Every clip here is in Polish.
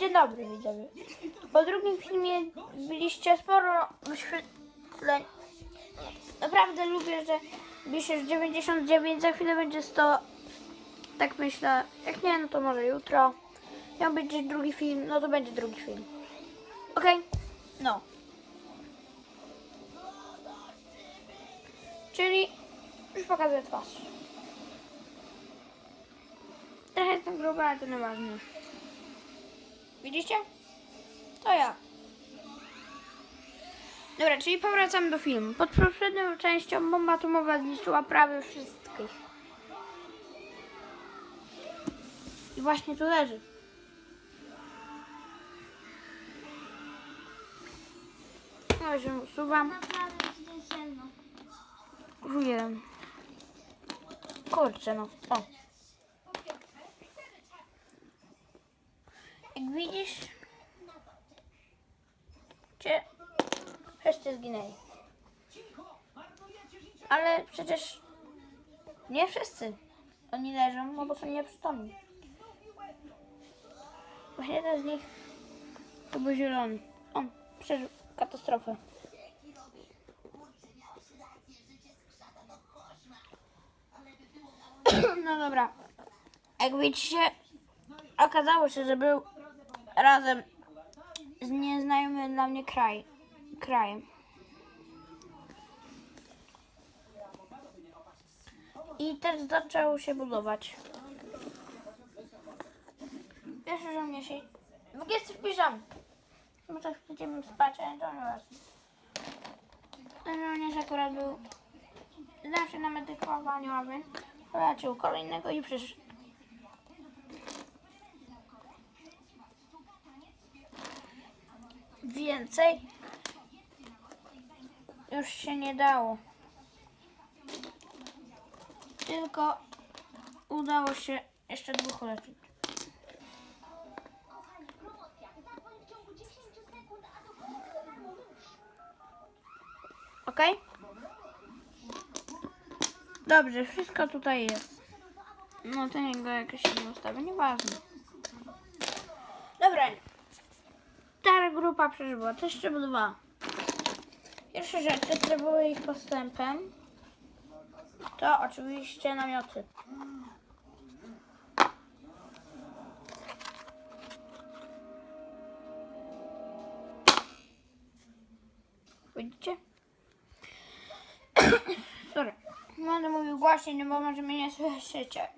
Dzień dobry widzowie. Po drugim filmie mieliście sporo wyświetleń. Naprawdę lubię, że dzisiaj już 99, za chwilę będzie 100. Tak myślę. Jak nie, no to może jutro. Miał być drugi film, no to będzie drugi film. Okej? No. Czyli już pokazuję twarz. Trochę jestem gruba, ale to nieważne. Widzicie? To ja. Dobra, czyli powracamy do filmu. Pod poprzednią częścią bomba atomowa zniszczyła prawie wszystkich. I właśnie tu leży. No, że usuwam. Jeden. Kurczę, no. O. Jak widzisz, cię wszyscy zginęli. Ale przecież nie wszyscy. Oni leżą, no bo są nieprzytomni. Właśnie jeden z nich to był zielony. On przeżył katastrofę. No dobra. Jak widzicie, okazało się, że był razem z nieznajomym dla mnie kraj, krajem. I też zaczął się budować. Wiesz, że mnie się... Jest w piżamie. Bo tak będziemy spać, ale to nie ważne. Ten żołnierz akurat był zawsze na medykowaniu, aby zobaczył kolejnego i przyszedł. Więcej już się nie dało. Tylko udało się jeszcze dwóch leczyć. Ok? Dobrze, wszystko tutaj jest. No to niego jakoś nie ustawię, nieważne. Dobra. Ta grupa przeżyła, to jeszcze dwa. Pierwsze rzeczy, które były ich postępem, to oczywiście namioty. Widzicie? Sorry. Będę mówił głośniej, no bo może mnie nie słyszycie.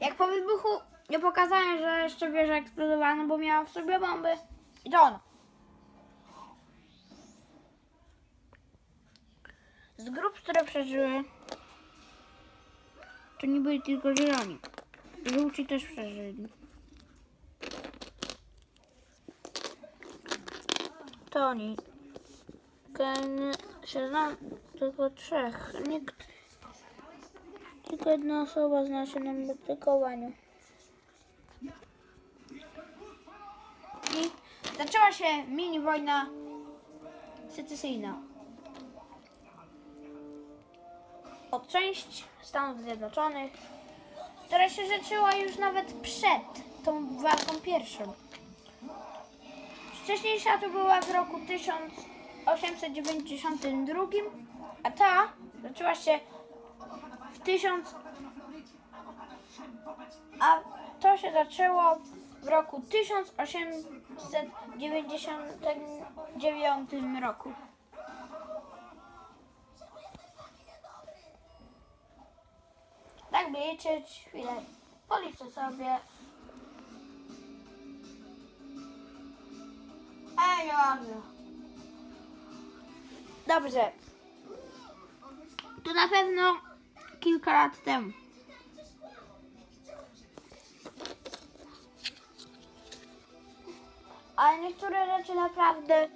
Jak po wybuchu nie pokazałem, że jeszcze wieża eksplodowała, no bo miała w sobie bomby. I to ono. Z grup, które przeżyły, to nie byli tylko zieloni. Żółci też przeżyli. To oni. Ken się znam tylko trzech. Nikt. Tylko jedna osoba zna się na metykowaniu. I zaczęła się mini wojna secesyjna. Od część Stanów Zjednoczonych, która się zaczęła już nawet przed tą walką pierwszą. Wcześniejsza to była w roku 1892, a ta zaczęła się w 1000. A to się zaczęło w roku 1899 roku. By liczyć, chwilę. Policzę sobie. Ej, ładnie. Dobrze. To na pewno kilka lat temu. Ale niektóre rzeczy naprawdę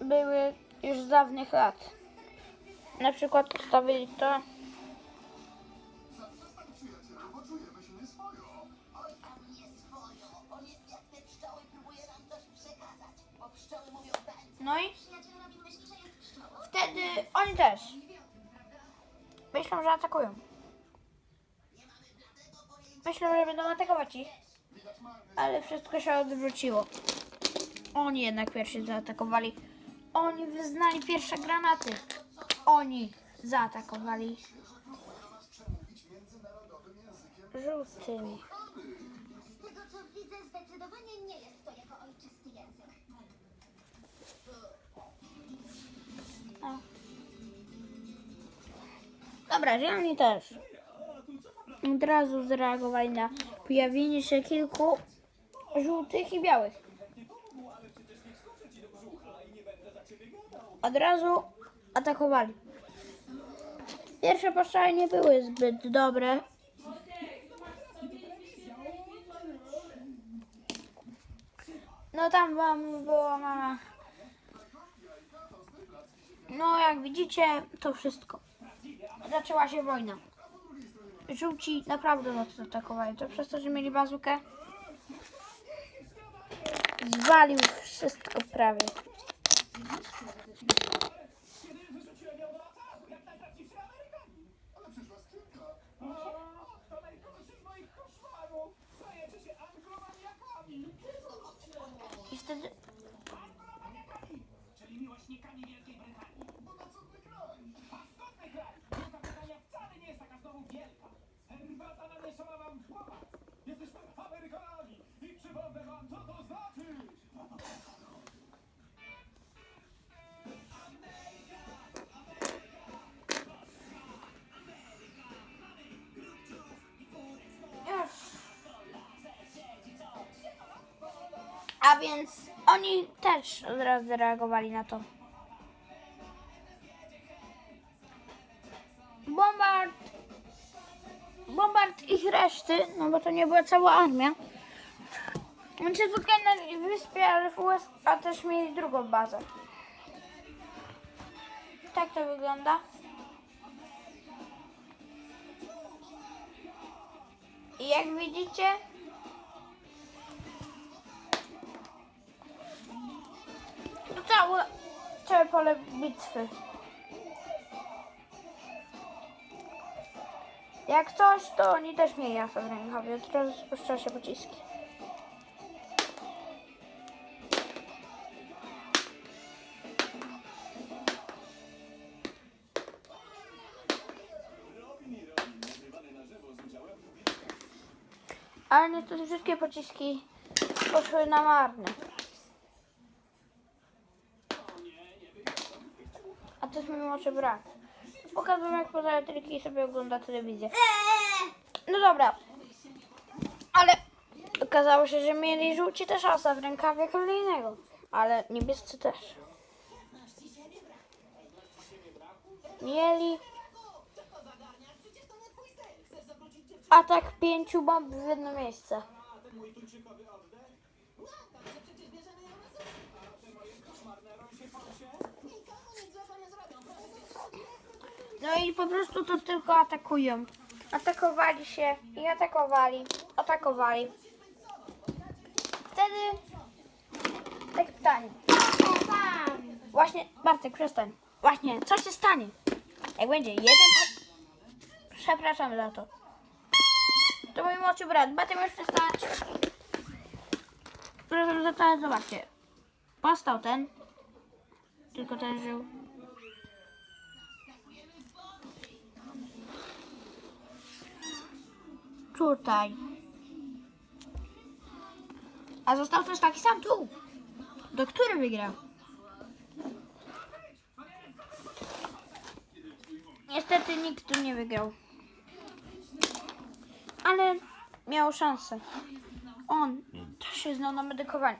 były już z dawnych lat. Na przykład postawili to. No i wtedy oni też myślą, że atakują. Myślą, że będą atakować ich. ale wszystko się odwróciło. Oni jednak pierwsi zaatakowali. Oni wyznali pierwsze granaty. Oni zaatakowali. Żółtymi. Z tego co widzę, zdecydowanie nie jest to jego ojczysty język. No. Dobra, zieloni też. Od razu zareagowali na pojawienie się kilku żółtych i białych. Od razu atakowali. Pierwsze postrzały nie były zbyt dobre. No tam wam była mama. No jak widzicie, to wszystko. Zaczęła się wojna. Żółci naprawdę mocno atakowali. To przez to, że mieli bazukę. Zwalił wszystko prawie. A więc oni też od razu zareagowali na to. Bombard. Bombard ich reszty, no bo to nie była cała armia. Oni się spotkali na wyspie, ale w USA też mieli drugą bazę. Tak to wygląda. I jak widzicie, całe, całe pole bitwy. Jak coś, to oni też mieli jasno w rękawie. Teraz spuszcza się pociski. Ale niestety wszystkie pociski poszły na marne. To jest mój młodszy brat. Pokazuję jak podaje triki i sobie ogląda telewizję. No dobra. Ale okazało się, że mieli żółci też asa w rękawie kolejnego. Ale niebiescy też. Mieli atak pięciu bomb w jedno miejsce. No i po prostu to tylko atakują. Atakowali się i atakowali, atakowali. Wtedy takie pytanie. Właśnie, Bartek, przestań. Właśnie, co się stanie? Jak będzie jeden... Przepraszam za to. To mój młodszy brat. Batem już przestać. Ale zobaczcie. Postał ten. Tylko ten żył. Tutaj. A został też taki sam tu. Do który wygrał? Niestety nikt tu nie wygrał. Ale miał szansę. On też się znał na medykowaniu.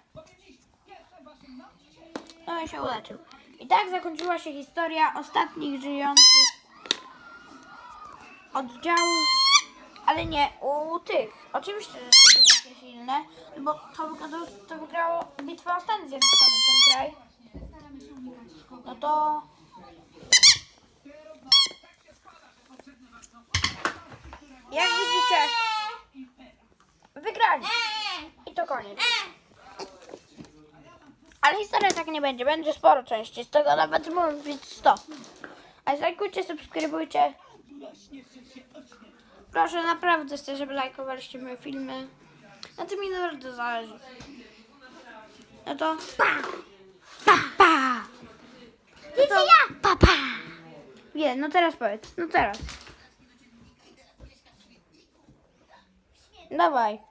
No i się uleczył. I tak zakończyła się historia ostatnich żyjących oddziałów, ale nie u tych. Oczywiście, że to były jakieś inne, bo to, wyglądało- to wygrało bitwę o Stany Zjednoczone, ten kraj. No to... Jak widzicie, wygrali. I to koniec. Ale historia tak nie będzie, będzie sporo części, z tego nawet być 100. A lajkujcie, subskrybujcie. Proszę, naprawdę chcę, żeby lajkowaliście moje filmy. Na tym mi naprawdę zależy. No to pa! Pa, pa! Widzę ja! Papa! Nie, no teraz powiedz, no teraz. Dawaj.